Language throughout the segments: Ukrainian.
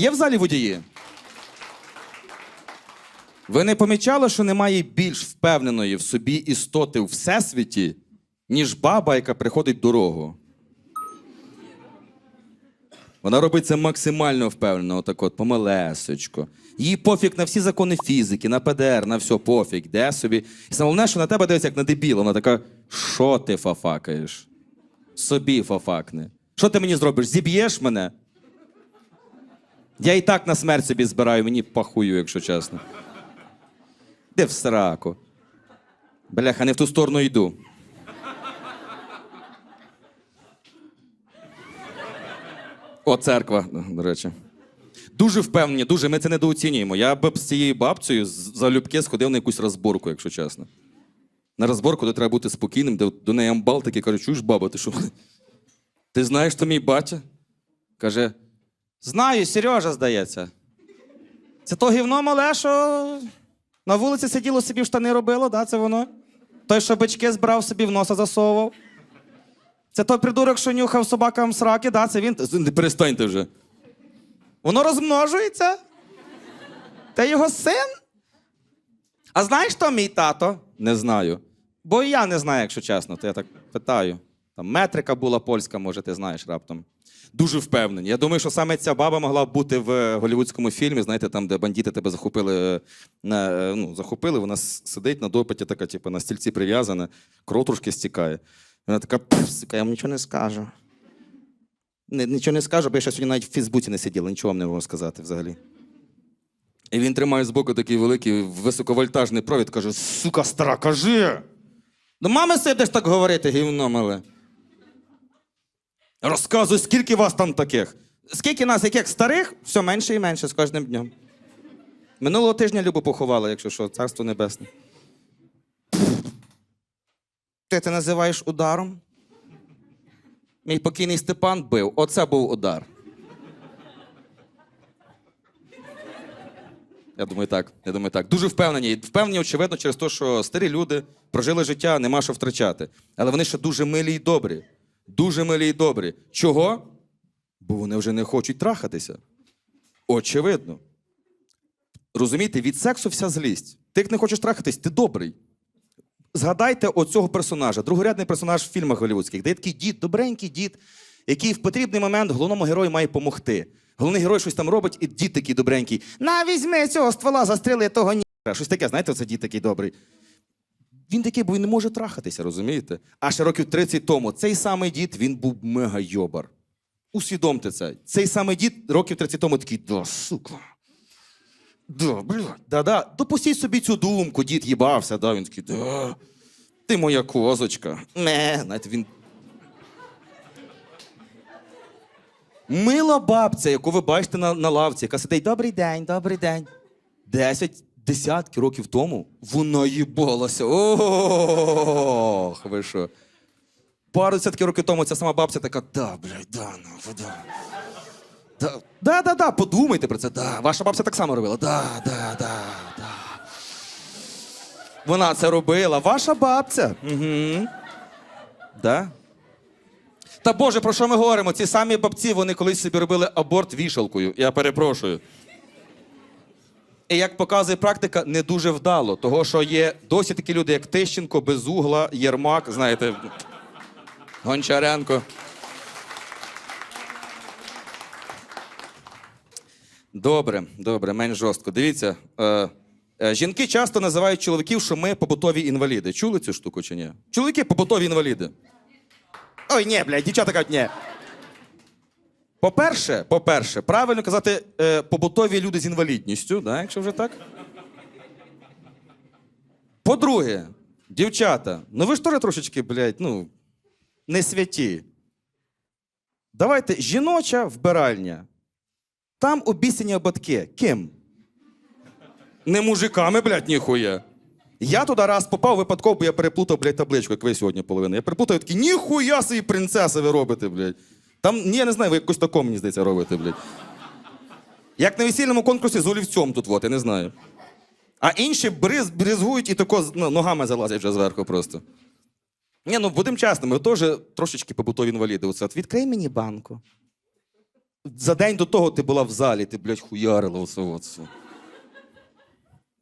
Є в залі водії? Ви не помічали, що немає більш впевненої в собі істоти у всесвіті, ніж баба, яка приходить дорогу? Вона робить це максимально впевнено, отак от, помалесечко. Їй пофіг на всі закони фізики, на ПДР, на все пофіг, де собі. І саме головне, що на тебе дивиться як на дебіла. Вона така, що ти фафакаєш? Собі фафакне. Що ти мені зробиш? Зіб'єш мене? Я і так на смерть собі збираю, мені пахую, якщо чесно. Де в сраку? Бляха, не в ту сторону йду. О, церква, до речі. Дуже впевнені, дуже ми це недооцінюємо. Я б з цією бабцею залюбки сходив на якусь розборку, якщо чесно. На розборку, де треба бути спокійним, де до неї амбал такий каже, чуєш, баба, ти що? Ти знаєш, що мій батя? Каже: Знаю, Сережа, здається. Це то гівно мале, що на вулиці сиділо собі в штани робило, да, це воно? Той, що бички збирав собі в носа засовував. Це той придурок, що нюхав собакам сраки, да, це він. Не перестаньте вже. Воно розмножується. Це його син? А знаєш, хто мій тато? Не знаю. Бо і я не знаю, якщо чесно, то я так питаю. Там метрика була польська, може, ти знаєш раптом. Дуже впевнені. Я думаю, що саме ця баба могла б бути в голівудському фільмі, знаєте, там, де бандити тебе захопили, е, на, е, ну, захопили, вона сидить на допиті, така, типу, на стільці прив'язана, кров трошки стікає. Вона така, «Пф, сука, я вам нічого не скажу. Нічого не скажу, бо я ще сьогодні навіть в Фейсбуці не сиділа, нічого вам не можу сказати взагалі. І він тримає збоку такий великий високовольтажний провід, каже: сука, стара, кажи. До мами сидиш так говорити, гівно мале. Розказуй, скільки вас там таких? Скільки нас, яких старих, все менше і менше з кожним днем. Минулого тижня Любу поховали, якщо що, царство небесне. Ти це називаєш ударом? Мій покійний Степан бив. Оце був удар. Я думаю, так. Я думаю, так. Дуже впевнені. Впевнені, очевидно, через те, що старі люди прожили життя, нема що втрачати. Але вони ще дуже милі і добрі. Дуже милі і добрі. Чого? Бо вони вже не хочуть трахатися. Очевидно. Розумієте, від сексу вся злість. Ти як не хочеш трахатись, ти добрий. Згадайте оцього персонажа, другорядний персонаж в фільмах голівудських, де є такий дід, добренький дід, який в потрібний момент головному герою має допомогти. Головний герой щось там робить, і дід такий добренький. На, візьми цього ствола, застріли того ні. Щось таке, знаєте, оце дід такий добрий. Він такий, бо він не може трахатися, розумієте? А ще років 30 тому цей самий дід він був мега-йобар. Усвідомте це. Цей самий дід років 30 тому такий, да, сука. Да, бля, да-да. Допустіть собі цю думку, дід їбався, да, він такий, да. Ти моя козочка. Не, знаєте, він. Мила бабця, яку ви бачите на, на лавці, яка сидить добрий день, добрий день. Десять, десятки років тому вона їбалася. Ох, ви що. Пару десятки років тому ця сама бабця така, да, блядь, да, ну, да. Да, да, да, да, подумайте про це. Да. Ваша бабця так само робила. Да, да, да, да. Вона це робила. Ваша бабця. Угу. Да. Та Боже, про що ми говоримо? Ці самі бабці, вони колись собі робили аборт вішалкою. Я перепрошую. І як показує практика, не дуже вдало. Того, що є досі такі люди, як Тищенко, Безугла, Єрмак, знаєте, Гончаренко. Добре, добре, менш жорстко. Дивіться, е, е, жінки часто називають чоловіків, що ми побутові інваліди. Чули цю штуку чи ні? Чоловіки побутові інваліди. Ой, ні, блядь, дівчата кажуть, ні. По-перше, по-перше, правильно казати е, побутові люди з інвалідністю, да, якщо вже так. По-друге, дівчата, ну ви ж теж трошечки, блядь, ну, не святі. Давайте жіноча вбиральня. Там обіцяні ободки. Ким? Не мужиками, блядь, ніхуя. Я туди раз попав випадково, бо я переплутав, блядь, табличку, як ви сьогодні половина. Я переплутав такий, ніхуя собі принцеси ви робите, блядь. Там, ні, я не знаю, ви якось такому, мені здається, робите, блядь. Як на весільному конкурсі з олівцем тут, от, я не знаю. А інші бриз, бризгують і тако ну, ногами залазять вже зверху просто. Ні, ну будемо чесними, ми теж трошечки побутові інваліди. Оце от відкрий мені банку. за день до того ти була в залі, ти, блядь, хуярила оце все.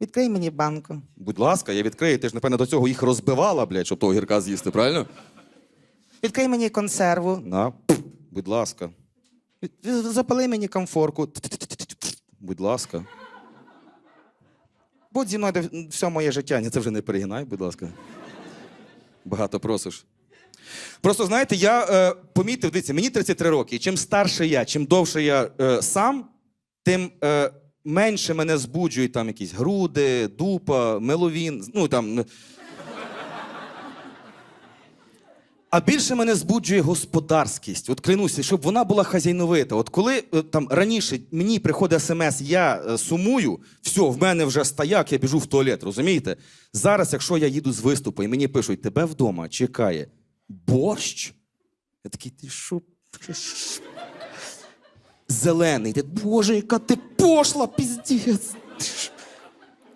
Відкрий мені банку. Будь ласка, я відкрию. Ти ж, напевно, до цього їх розбивала, блядь, щоб того гірка з'їсти, правильно? Відкрий мені консерву. На, будь ласка. Запали мені комфорку. Будь ласка. Будь зі мною все моє життя. Ні, це вже не перегинай, будь ласка. Багато просиш. Просто знаєте, я е, помітив, дивіться, мені 33 роки, і чим старше я, чим довше я е, сам, тим е, менше мене збуджують там якісь груди, дупа, меловін. Ну там. е. А більше мене збуджує господарськість. От клянуся, щоб вона була хазяйновита. От коли е, там раніше мені приходить смс, я е, сумую, все, в мене вже стояк, я біжу в туалет, розумієте? Зараз, якщо я їду з виступу і мені пишуть, тебе вдома чекає борщ. Я такий, ти що? Зелений. Ти, Боже, яка ти пошла, піздець.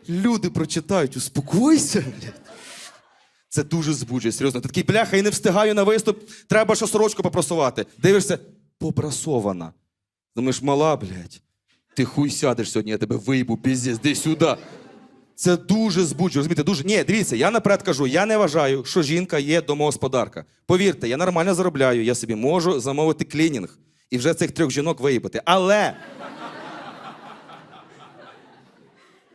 Люди прочитають, успокойся. блядь. Це дуже збуджує, серйозно. Ти такий бляха і не встигаю на виступ, треба ще сорочку попросувати. Дивишся, попрасована. Думаєш, мала, блядь, ти хуй сядеш сьогодні, я тебе вийбу, піздець, де сюди. Це дуже збуджує, розумієте, дуже. Ні, дивіться, я наперед кажу, я не вважаю, що жінка є домогосподарка. Повірте, я нормально заробляю, я собі можу замовити клінінг і вже цих трьох жінок виїбати. Але.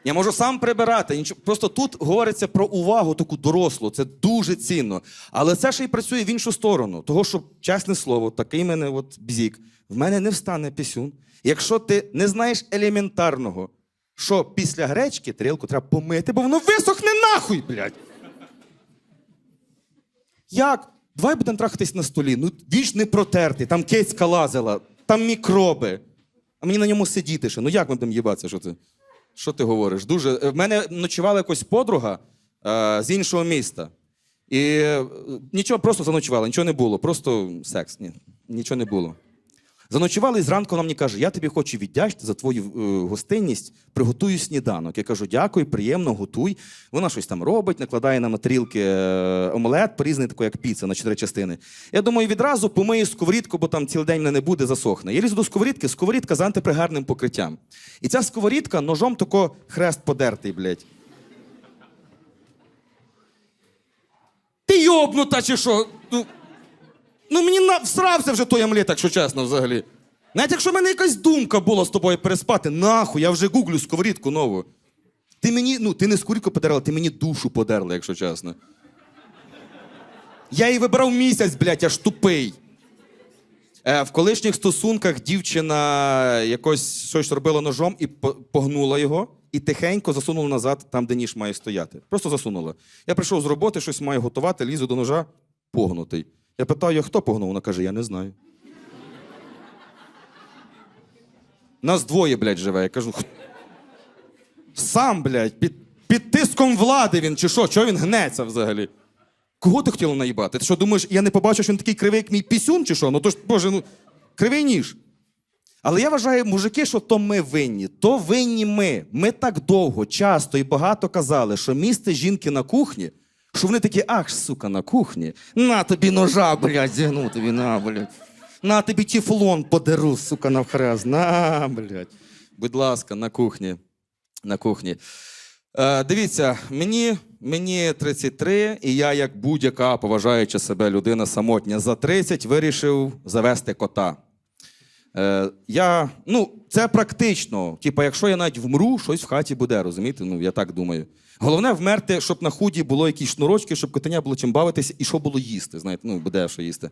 Я можу сам прибирати. Просто тут говориться про увагу таку дорослу. Це дуже цінно. Але це ще й працює в іншу сторону. Того, що, чесне слово, такий мене от бзік, в мене не встане пісюн. Якщо ти не знаєш елементарного, що після гречки тарілку треба помити, бо воно висохне нахуй, блядь. Як? Давай будемо трахатись на столі. Ну він ж не протертий, там кицька лазила, там мікроби. А мені на ньому сидіти ще. Ну як ми будемо їбатися? Що ти? Що ти говориш? Дуже. е, В мене ночувала якась подруга е, з іншого міста. І е, нічого, просто заночувала, нічого не було. Просто секс. Ні, нічого не було. Заночували і зранку вона мені каже: я тобі хочу віддячити за твою е, гостинність, приготую сніданок. Я кажу, дякую, приємно, готуй. Вона щось там робить, накладає нам на тарілки е, омлет, порізаний такий, як піца на чотири частини. Я думаю, відразу помию сковорідку, бо там цілий день мене не буде, засохне. Я лізу до сковорідки, сковорідка з антипригарним покриттям. І ця сковорідка ножом тако хрест подертий, блядь. Ти йобнута чи що? Ну, Ну мені на... всрався вже той омлет, якщо чесно, взагалі. Навіть якщо в мене якась думка була з тобою переспати, нахуй, я вже гуглю сковорідку нову. Ти мені, ну, ти не сковорідку подарила, ти мені душу подерла, якщо чесно. Я її вибирав місяць, блядь, аж тупий. Е, в колишніх стосунках дівчина якось щось робила ножом і по- погнула його, і тихенько засунула назад там, де ніж має стояти. Просто засунула. Я прийшов з роботи, щось маю готувати, лізу до ножа, погнутий. Я питаю, хто погнув? Вона каже, я не знаю. Нас двоє, блядь, живе. Я кажу, «Х- сам, блядь, під, під тиском влади він чи що? Чого він гнеться взагалі? Кого ти хотіла наїбати? Ти що думаєш, я не побачив, що він такий кривий, як мій пісюн, чи що? Ну то ж, боже, ну кривий ніж. Але я вважаю, мужики, що то ми винні, то винні ми. Ми так довго, часто і багато казали, що місце жінки на кухні, що вони такі, ах, сука, на кухні. На тобі ножа, блядь, зігну тобі, на, блядь. На тобі тефлон подеру, сука, навхрест. На, блядь. Будь ласка, на кухні. На кухні. Е, дивіться, мені, мені 33, і я, як будь-яка поважаюча себе людина самотня за 30, вирішив завести кота. Е, я, ну, це практично. Типа, якщо я навіть вмру, щось в хаті буде, розумієте? Ну, я так думаю. Головне вмерти, щоб на худі було якісь шнурочки, щоб котеня було чим бавитися і що було їсти. Знаєте, ну, буде що їсти.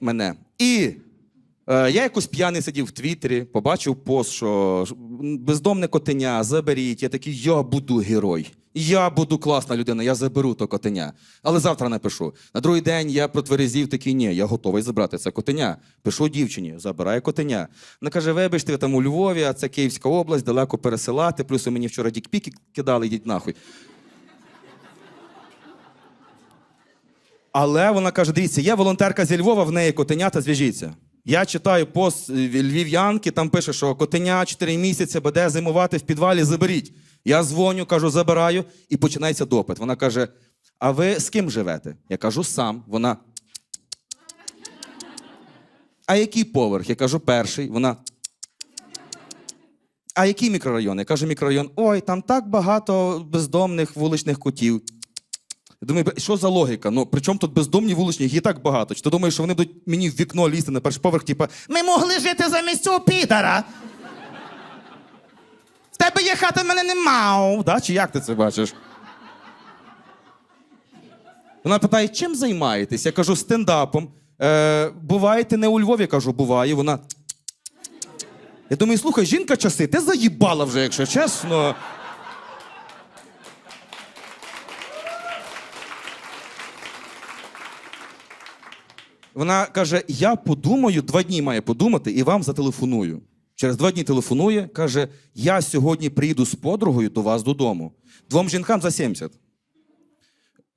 Мене. І е, я якось п'яний сидів в Твіттері, побачив пост, що бездомне котеня, заберіть. Я такий, я буду герой. Я буду класна людина, я заберу то котеня. Але завтра напишу. На другий день я протверезів такий, ні, я готовий забрати це котеня. Пишу дівчині, забирає котеня. Вона каже: вибачте, ви там у Львові, а це Київська область, далеко пересилати. Плюс мені вчора дікпіки кидали, йдіть нахуй. Але вона каже: дивіться, є волонтерка зі Львова, в неї котенята, зв'яжіться. Я читаю пост е, львів'янки, там пише, що котеня 4 місяці буде зимувати в підвалі, заберіть. Я дзвоню, кажу, забираю, і починається допит. Вона каже: А ви з ким живете? Я кажу, сам. Вона. А який поверх? Я кажу, перший. Вона. А який мікрорайон? Я кажу, мікрорайон. Ой, там так багато бездомних вуличних котів. Я думаю, що за логіка? Ну, при чому тут бездомні вуличні, їх і так багато. Чи ти думаєш, що вони будуть мені в вікно лізти на перший поверх, типа, ми могли жити замість цього підара? Тебе є хата, в мене нема. Да? Чи як ти це бачиш? Вона питає, чим займаєтесь? Я кажу, стендапом. Е, буваєте не у Львові? Я кажу, буває. Вона. Я думаю, слухай, жінка часи, ти заїбала вже, якщо чесно. Вона каже: Я подумаю, два дні має подумати і вам зателефоную. Через два дні телефонує, каже: Я сьогодні приїду з подругою до вас додому. Двом жінкам за 70.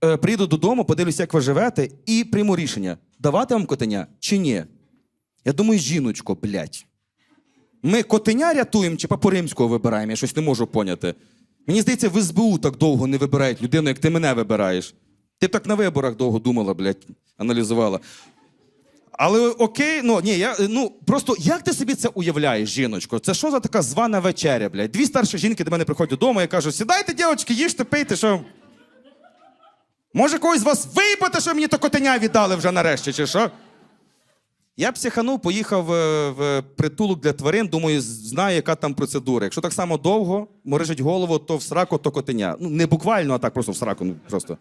Е, приїду додому, подивлюся, як ви живете, і прийму рішення: давати вам котеня чи ні. Я думаю, жіночко, блядь. Ми котеня рятуємо чи папу римського вибираємо, я щось не можу поняти. Мені здається, в СБУ так довго не вибирають людину, як ти мене вибираєш. Ти б так на виборах довго думала, блядь, аналізувала. Але окей, ну ні, я ну просто як ти собі це уявляєш, жіночко? Це що за така звана вечеря, блядь? Дві старші жінки до мене приходять додому і кажуть: сідайте, дівчатки, їжте, пийте, що. Може, когось з вас виїбати, що мені то котеня віддали вже нарешті, чи що? Я психанув, поїхав е, в притулок для тварин, думаю, знаю, яка там процедура. Якщо так само довго морижить голову, то в сраку, то котеня. Ну, не буквально, а так просто в сраку. Ну, просто.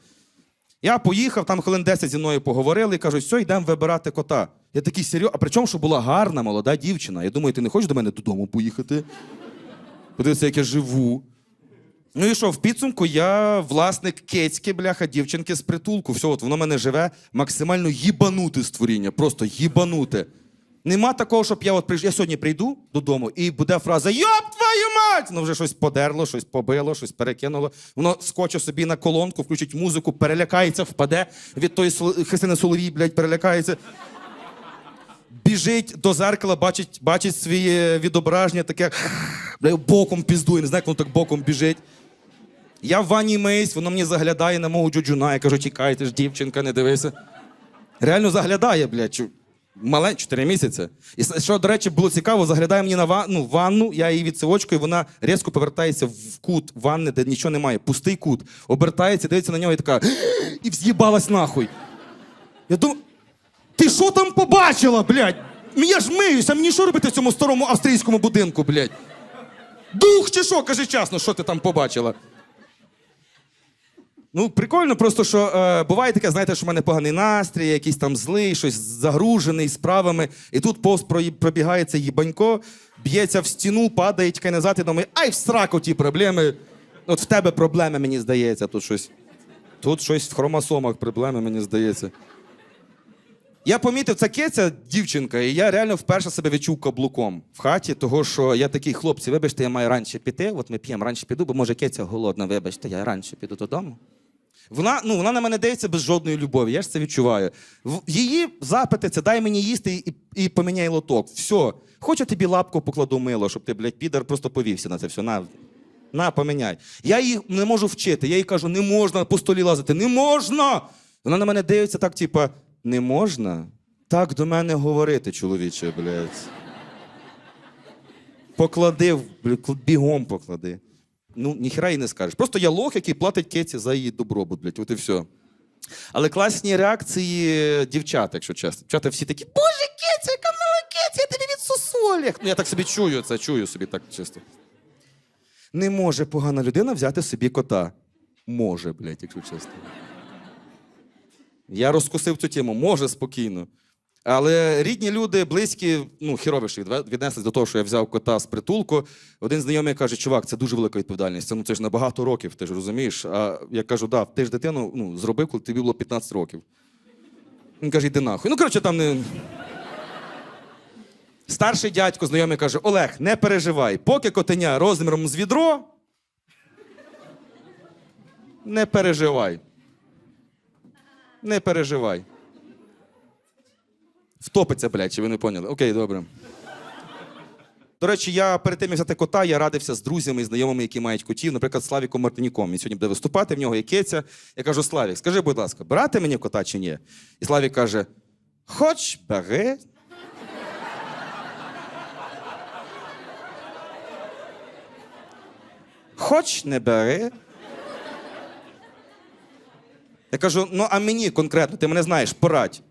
Я поїхав, там хвилин 10 зі мною поговорили і кажуть, все, йдемо вибирати кота. Я такий серйозний, А при чому, що була гарна молода дівчина. Я думаю, ти не хочеш до мене додому поїхати? Подивися, як я живу. Ну і що, в підсумку я власник кецьки, бляха, дівчинки з притулку. Все, от воно мене живе максимально їбануте створіння, просто їбануте. Нема такого, щоб я от прийш... Я сьогодні прийду додому, і буде фраза Йоп твою мать! Ну вже щось подерло, щось побило, щось перекинуло. Воно скоче собі на колонку, включить музику, перелякається, впаде від тої Христини Соловій, блядь, перелякається. Біжить до зеркала, бачить, бачить своє відображення, таке блядь, боком піздує, не знаю, як воно так боком біжить. Я в ванні миюсь, воно мені заглядає на мого джуджуна. Я кажу, тікай, ти ж дівчинка, не дивися. Реально заглядає, блядь. Мале, 4 місяці. І що, до речі, було цікаво, заглядає мені на ва- ну, ванну, я її відсилочкою, вона різко повертається в кут ванни, де нічого немає, пустий кут. Обертається, дивиться на нього і така. І вз'їбалась нахуй. Я думаю, ти що там побачила, блядь? Я ж миюся, мені що робити в цьому старому австрійському будинку, блядь? Дух чи що? Кажи чесно, що ти там побачила? Ну, прикольно, просто що е, буває таке, знаєте, що в мене поганий настрій, якийсь там злий, щось загружений справами, і тут повз про- пробігає це їбанько, б'ється в стіну, падає, тікає назад і думає, ай, в сраку ті проблеми. От в тебе проблеми, мені здається, тут щось. Тут щось в хромосомах проблеми, мені здається. Я помітив, це кеця дівчинка, і я реально вперше себе відчув каблуком в хаті, того що я такий хлопці, вибачте, я маю раніше піти. От ми п'ємо, раніше піду, бо може кеця голодна, вибачте, я раніше піду додому. Вона, ну, вона на мене дивиться без жодної любові, я ж це відчуваю. Її запити це дай мені їсти і, і поміняй лоток. Все. Хочу тобі лапку покладу мило, щоб ти, блядь, підар просто повівся на це все. На, на, поміняй. Я її не можу вчити. Я їй кажу, не можна по столі лазити, не можна. Вона на мене дивиться так, типа, не можна так до мене говорити, чоловіче, блядь. Поклади, бігом поклади. Ну, ніхера їй не скажеш. Просто я лох, який платить кеці за її добробут, блядь, от і все. Але класні реакції дівчат, якщо чесно. Дівчата всі такі, боже, кеця, яка мила кеця, я тобі від сосолях. Ну, я так собі чую це, чую собі так чисто. Не може погана людина взяти собі кота. Може, блядь, якщо чесно. Я розкусив цю тему, може спокійно. Але рідні люди, близькі, ну, хіровіше віднеслись до того, що я взяв кота з притулку. Один знайомий каже: чувак, це дуже велика відповідальність. Це, ну, це ж на багато років, ти ж розумієш. А я кажу, да, ти ж дитину ну, зробив, коли тобі було 15 років. Він каже, йди нахуй. Ну, коротше, там не. Старший дядько, знайомий каже: Олег, не переживай, поки котеня розміром з відро. Не переживай. Не переживай. Втопиться, блядь, чи ви не поняли? Окей, добре. До речі, я перед тим як взяти кота, я радився з друзями і знайомими, які мають котів, наприклад, Славіком Мартиніком. Він сьогодні буде виступати, в нього є кеця. Я кажу: Славік, скажи, будь ласка, брати мені кота чи ні? І Славік каже: Хоч бери. Хоч не бери. Я кажу: ну а мені конкретно, ти мене знаєш, порадь.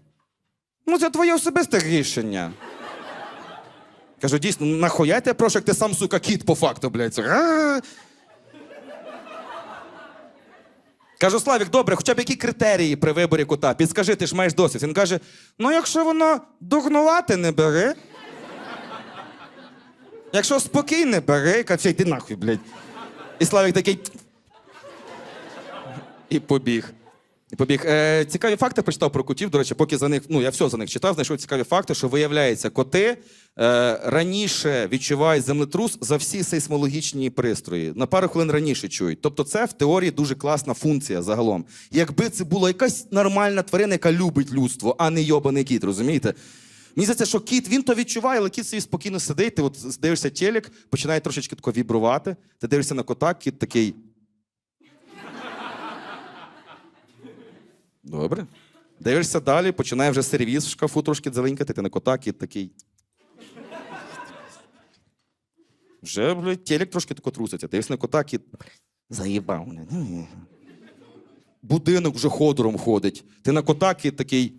Ну, це твоє особисте рішення. Кажу, дійсно, нахуя я тебе прошу, як ти сам, сука, кіт по факту, блядь. А. Кажу, Славік, добре, хоча б які критерії при виборі кота? Підскажи, ти ж маєш досвід. Він каже: ну, якщо воно дурнувати, не бери. Якщо спокійне, бери, каже, йди нахуй, блядь. І Славік такий. І побіг. Побіг. Е, цікаві факти прочитав про котів. До речі, поки за них, ну я все за них читав, знайшов цікаві факти, що виявляється, коти е, раніше відчувають землетрус за всі сейсмологічні пристрої. На пару хвилин раніше чують. Тобто, це в теорії дуже класна функція загалом. Якби це була якась нормальна тварина, яка любить людство, а не йобаний кіт, розумієте? Мені здається, що кіт він то відчуває, але кіт собі спокійно сидить. Ти от дивишся телек, починає трошечки тако вібрувати. Ти дивишся на кота, кіт такий. Добре. Дивишся далі, починає вже сервіс в шкафу трошки дзеленькати, ти на кота, кіт такий. Вже, блядь, телек трошки тако труситься. Дивишся на кота, кіт. Заїбав Будинок вже ходором ходить. Ти на кота, кіт такий.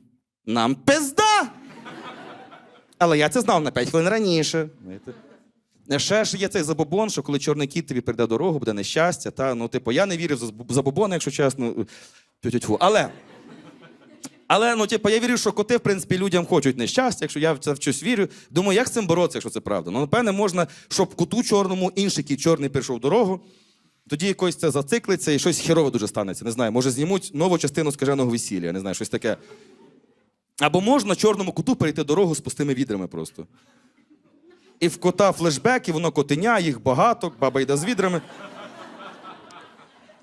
Нам пизда! Але я це знав на 5 хвилин раніше. Знаєте. Ще ж є цей забобон, що коли чорний кіт тобі прийде дорогу, буде нещастя. Та, ну, типу, я не вірю в забобони, якщо чесно. Тю-тю-тю. Але. Але ну, типу, я вірю, що коти, в принципі, людям хочуть нещастя, якщо я в це в щось вірю. Думаю, як з цим боротися, якщо це правда? Ну, напевне, можна, щоб коту чорному, інший кіт чорний прийшов дорогу. Тоді якось це зациклиться і щось херове дуже станеться. Не знаю, може знімуть нову частину скаженого весілля, не знаю, щось таке. Або можна чорному коту перейти дорогу з пустими відрами просто. І в кота флешбек, і воно котеня, їх багато, баба йде з відрами.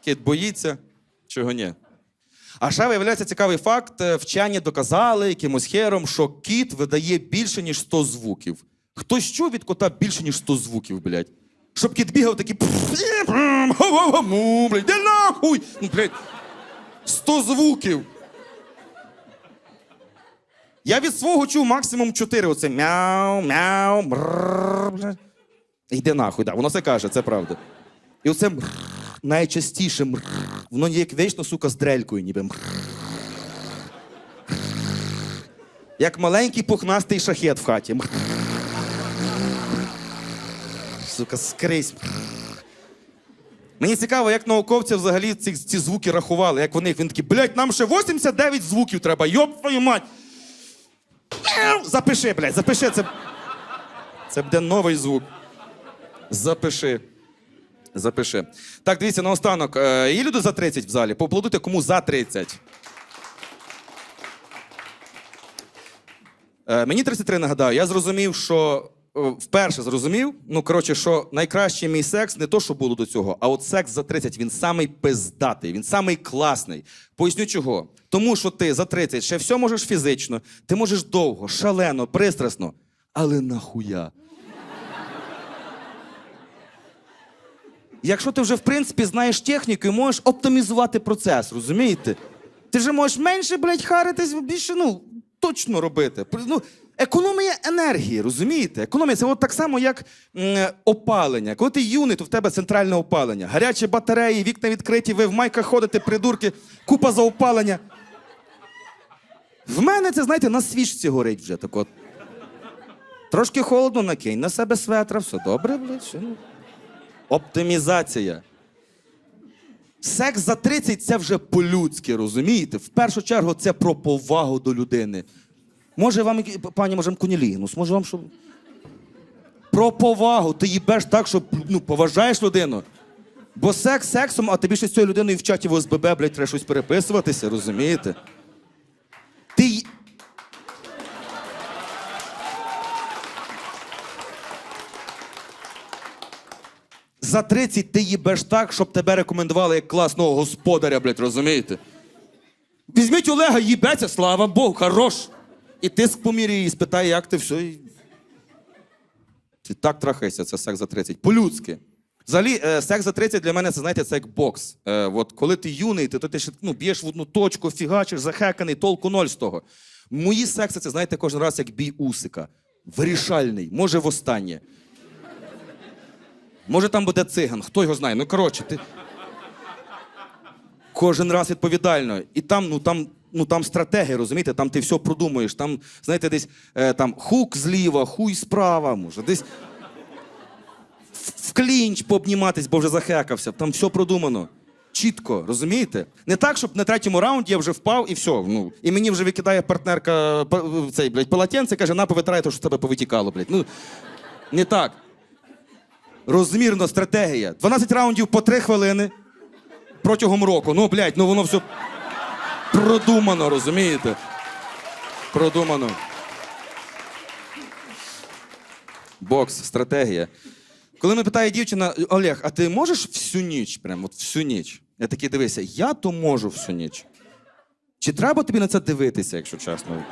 Кіт боїться, чого ні. А ще виявляється цікавий факт: е, вчені доказали якимось хером, що кіт видає більше, ніж 100 звуків. Хтось чув від кота більше, ніж 100 звуків, блядь. Щоб кіт бігав такий. Блядь, де нахуй! Ну, блядь, 100 звуків. Я від свого чув максимум 4. Оце мяу, мяу, блядь. Йде нахуй, да, воно це каже, це правда. І оце мррр, найчастіше воно як вічно, сука, з дрелькою ніби. Як маленький пухнастий шахет в хаті. Сука, скрізь. Мені цікаво, як науковці взагалі ці, ці звуки рахували, як вони, він такий, блядь, нам ще 89 звуків треба, йоп твою мать. Запиши, блядь, запиши це. Це буде новий звук. Запиши. Запиши. Так, дивіться, наостанок. Е, Є люди за 30 в залі. Поаплодуйте, кому за 30. Е, Мені 33 нагадаю, я зрозумів, що е, вперше зрозумів, ну коротше, що найкращий мій секс не то, що було до цього, а от секс за 30 він самий пиздатий, він самий класний. Поясню чого. Тому що ти за 30 ще все можеш фізично, ти можеш довго, шалено, пристрасно, але нахуя. Якщо ти вже в принципі знаєш техніку і можеш оптимізувати процес, розумієте? Ти вже можеш менше, блядь, харитись, більше, ну, точно робити. Ну, економія енергії, розумієте? Економія це от так само, як м, опалення. Коли ти юний, то в тебе центральне опалення. Гарячі батареї, вікна відкриті, ви в майках ходите, придурки, купа за опалення. В мене це, знаєте, на свічці горить вже так от. Трошки холодно, накинь на себе светра, все добре, блядь. ну. Оптимізація. Секс за 30 це вже по-людськи, розумієте? В першу чергу це про повагу до людини. Може вам, пані, може, кунілігнус, може вам що. Про повагу. Ти їбеш так, що ну, поважаєш людину. Бо секс сексом, а тобі ще з цією людиною в чаті в ОСББ, блядь, треба щось переписуватися, розумієте? Ти. За 30 ти їбеш так, щоб тебе рекомендували як класного господаря, блядь, розумієте? Візьміть Олега, їбеться, слава Богу, хорош. І тиск поміряє, і спитає, як ти все. І... Ти так трахайся, це секс за 30. По-людськи. Взагалі, е, секс за 30 для мене це, знаєте, це як бокс. Е, от коли ти юний, ти, то ти ще ну, б'єш в одну точку, фігачиш, захеканий, толку ноль з того. Мої секси, це, знаєте, кожен раз як бій усика. Вирішальний, може, востаннє. Може, там буде циган, хто його знає. Ну, коротше, ти. Кожен раз відповідально. І там, ну там, ну там стратегія, розумієте, там ти все продумуєш. Там, знаєте, десь е, там хук зліва, хуй справа, може, десь в клінч пообніматись, бо вже захекався. Там все продумано. Чітко, розумієте? Не так, щоб на третьому раунді я вже впав і все. Ну, і мені вже викидає партнерка цей, блядь, полотенце, каже, на повитирай, то що з тебе повитікало, блядь. Ну, не так. Розмірна стратегія. 12 раундів по 3 хвилини протягом року. Ну, блядь, ну воно все продумано, розумієте? Продумано. Бокс, стратегія. Коли мене питає дівчина, Олег, а ти можеш всю ніч? Прям от всю ніч. Я такий дивися, я то можу всю ніч. Чи треба тобі на це дивитися, якщо чесно?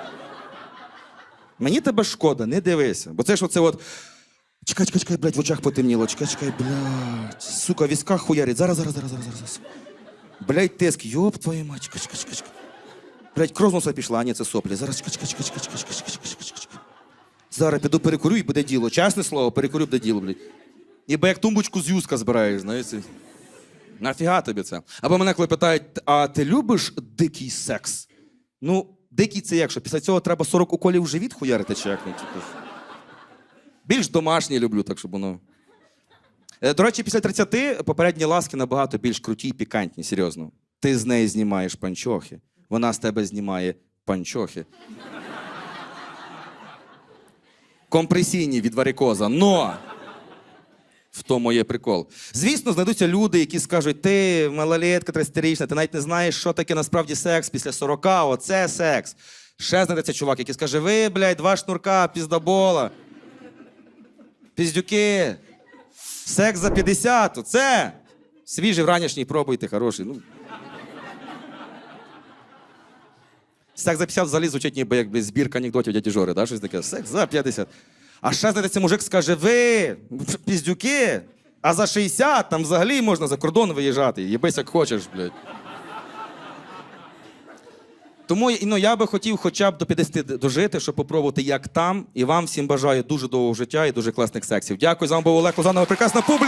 Мені тебе шкода, не дивися. Бо це ж оце от. Чекай, чекай, чекай, блядь, в очах потемніло. Чекай, чекай, блядь. Сука, в візках хуярить. Зараз, зараз, зараз, зараз, зараз. Блядь, тиск, йоп твою мать, чекай, чекай, чекай, чекай. Блядь, кров носа пішла, а ні, це соплі. Зараз, чекай, чекай, чекай, чекай, чекай, чекай, чекай, чекай, чекай, чекай. Зараз піду перекурю і буде діло. Чесне слово, перекурю буде діло, блядь. Ніби як тумбочку з юзка збираєш, знаєте. Нафіга тобі це? Або мене коли питають, а ти любиш дикий секс? Ну, дикий це як що? Після цього треба 40 уколів в живіт хуярити чи як? Ну, типу. Більш домашній люблю, так щоб воно. Е, До речі, після 30 попередні ласки набагато більш круті і пікантні, серйозно. Ти з неї знімаєш панчохи, вона з тебе знімає панчохи. Компресійні від варикоза. Но! В тому є прикол. Звісно, знайдуться люди, які скажуть: ти малолетка 30-річна, ти навіть не знаєш, що таке насправді секс після 40, оце секс. Ще знайдеться чувак, який скаже: ви, блядь, два шнурка, піздабола. Піздюки. Секс за 50, оце. Свіжий вранішній, пробуйте, хороший. Ну. Секс за 50 взагалі звучить ніби якби збірка анекдотів дяді Жори, да? щось таке. Секс за 50. А ще знайдеться мужик скаже: ви, піздюки, а за 60 там взагалі можна за кордон виїжджати. Єбись як хочеш, блядь. Тому ну, я би хотів хоча б до 50 дожити, щоб попробувати, як там. І вам всім бажаю дуже довгого життя і дуже класних сексів. Дякую, за вам був Олег Лозанова, прекрасна публіка.